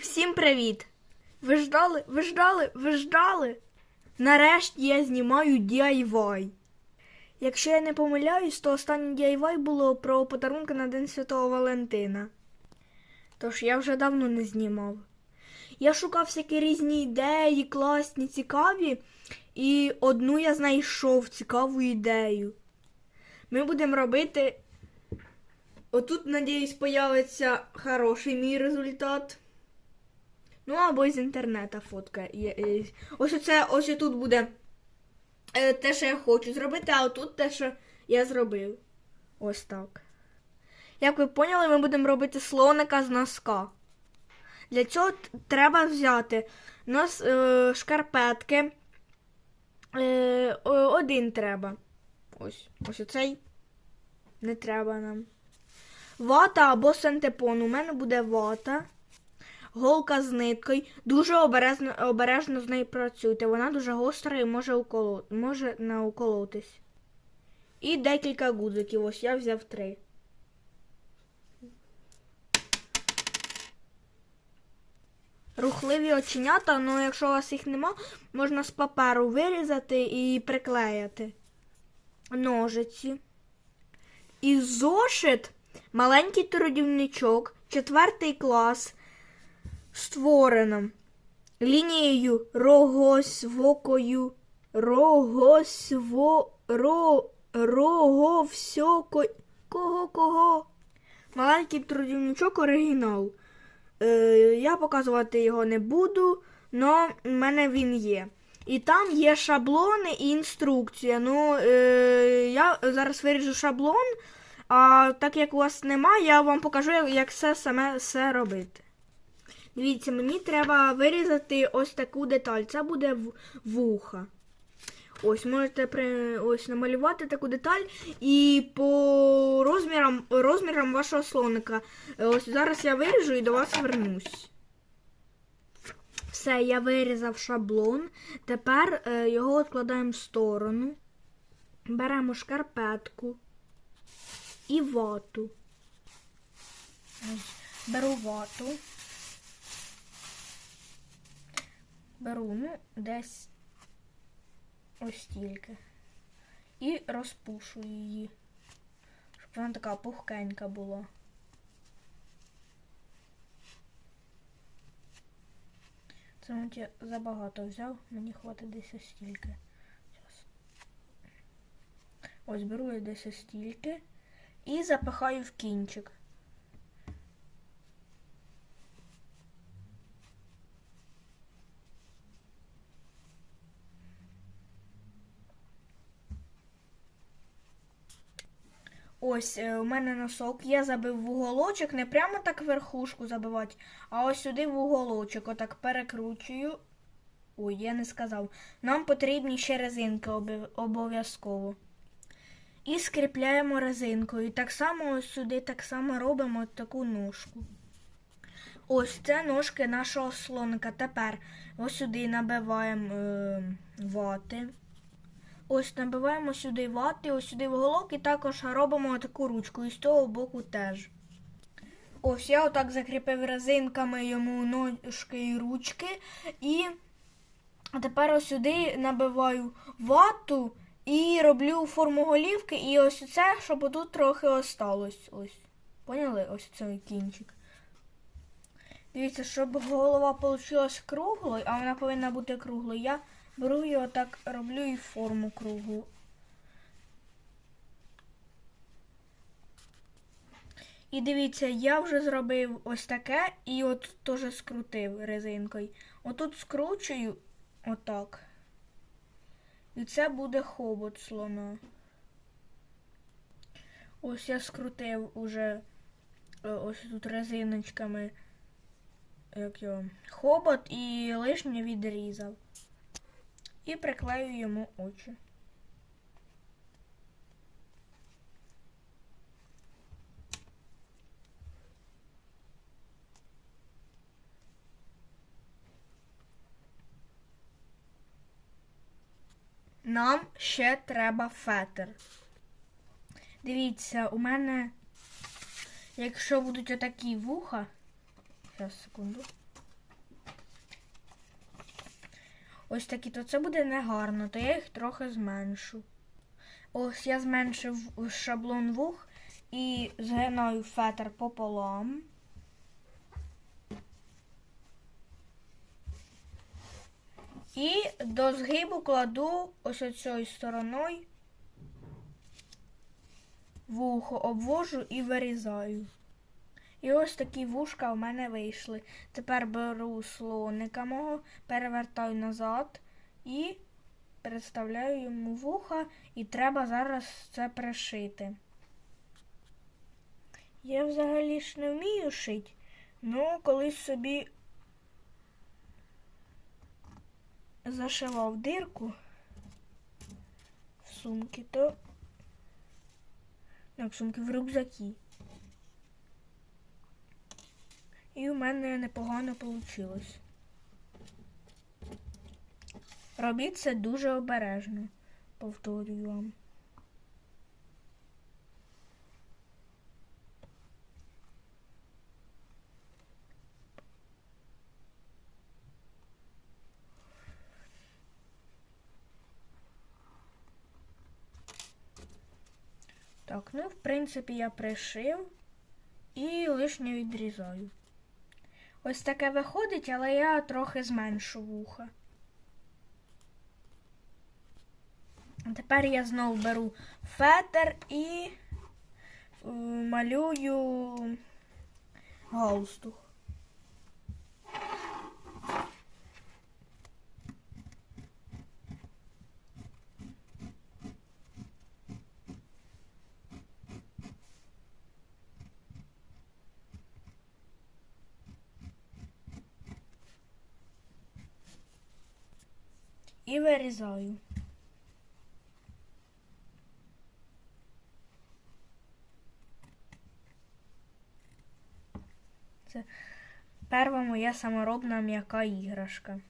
Всім привіт! Ви ждали, ви ждали, ви ждали? Нарешті я знімаю DIY. Якщо я не помиляюсь, то останнє DIY було про подарунки на День Святого Валентина. Тож я вже давно не знімав. Я шукав всякі різні ідеї, класні, цікаві, і одну я знайшов цікаву ідею. Ми будемо робити. Отут, надіюсь, появиться хороший мій результат. Ну, або з інтернету фотка. є. Ось оце, ось тут буде е, те, що я хочу зробити, а отут те, що я зробив. Ось так. Як ви поняли, ми будемо робити слоника з носка. Для цього треба взяти нос, е, шкарпетки. Е, один треба. Ось, ось оцей. Не треба нам. Вата або синтепон. У мене буде вата. Голка з ниткою. Дуже обережно, обережно з нею працюйте. Вона дуже гостра і може, уколо, може не уколотись. І декілька гудзиків. Ось я взяв три. Рухливі оченята, ну якщо у вас їх нема, можна з паперу вирізати і приклеїти. Ножиці. І зошит, маленький трудівничок, четвертий клас, створено лінією рогосвокою, рогосво, ро, роговсьоко, кого, кого? Маленький трудівничок оригінал. Е, я показувати його не буду, але в мене він є. І там є шаблони і інструкція. Ну, е, я зараз виріжу шаблон, а так як у вас немає, я вам покажу, як- все саме все робити. Дивіться, мені треба вирізати ось таку деталь. Це буде вуха. Ось можете при, ось намалювати таку деталь і по розмірам, розмірам вашого слоника. Ось зараз я виріжу і до вас вернусь. Все, я вирізав шаблон. Тепер е, його відкладаємо в сторону. Беремо шкарпетку і вату. Беру вату. Беру, ну, десь ось стільки. І розпушу її. Щоб вона така пухкенька була. Це мабуть, я забагато взяв, мені хватить десь ось стільки. Ось беру я десь ось стільки і запихаю в кінчик. Ось е, у мене носок. Я забив в уголочок, не прямо так верхушку забивати, а ось сюди в уголочок. Отак перекручую. Ой, я не сказав. Нам потрібні ще резинки обов- обов'язково. І скріпляємо резинкою. Так само ось сюди так само робимо таку ножку. Ось це ножки нашого слоника. Тепер ось сюди набиваємо е, вати. Ось набиваємо сюди вати, ось сюди в уголок і також робимо таку ручку. І з того боку теж. Ось я отак закріпив резинками йому ножки і ручки. І тепер ось сюди набиваю вату і роблю форму голівки. І ось це, щоб тут трохи осталось. Ось. Поняли? Ось цей кінчик. Дивіться, щоб голова вийшла круглою, а вона повинна бути круглою. Я беру його так, роблю і форму кругу. І дивіться, я вже зробив ось таке і от теж скрутив резинкою. Отут скручую отак. І це буде хобот слона. Ось я скрутив уже е, ось тут резиночками як його, хобот і лишнє відрізав. І приклею йому очі. Нам ще треба фетр. Дивіться, у мене, якщо будуть отакі вуха, зараз секунду. Ось такі, то це буде негарно, то я їх трохи зменшу. Ось я зменшив шаблон вух і згинаю фетр пополам. І до згибу кладу ось оцією стороною вухо обвожу і вирізаю. І ось такі вушка в мене вийшли. Тепер беру слоника мого, перевертаю назад і переставляю йому вуха, і треба зараз це пришити. Я взагалі ж не вмію шити, ну колись собі зашивав дирку в сумки, то як сумки в рюкзаки. І у мене непогано вийшло. Робіть це дуже обережно, повторюю вам. Так, ну, в принципі, я пришив і лишнє відрізаю. Ось таке виходить, але я трохи зменшу вуха. Тепер я знову беру фетр і е, малюю галстух. І вирізаю. Це перша моя саморобна м'яка іграшка.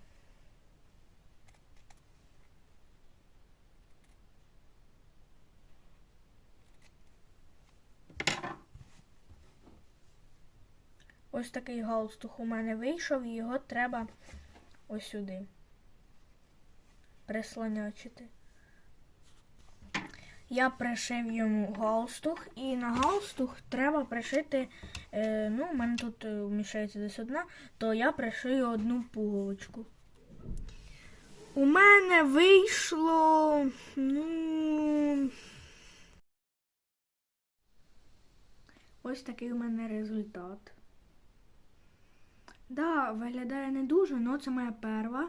Ось такий галстух у мене вийшов, і його треба ось сюди прислонячити. Я пришив йому галстух, і на галстух треба пришити, е, ну, у мене тут е, вміщається десь одна, то я пришию одну пуговичку. У мене вийшло. Ну. Ось такий у мене результат. Да, виглядає не дуже, але це моя перша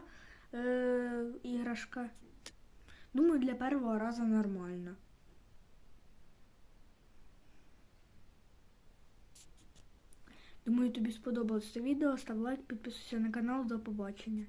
е, іграшка. Думаю, для першого разу нормально. Думаю, тобі сподобалось це відео. Став лайк, підписуйся на канал. До побачення.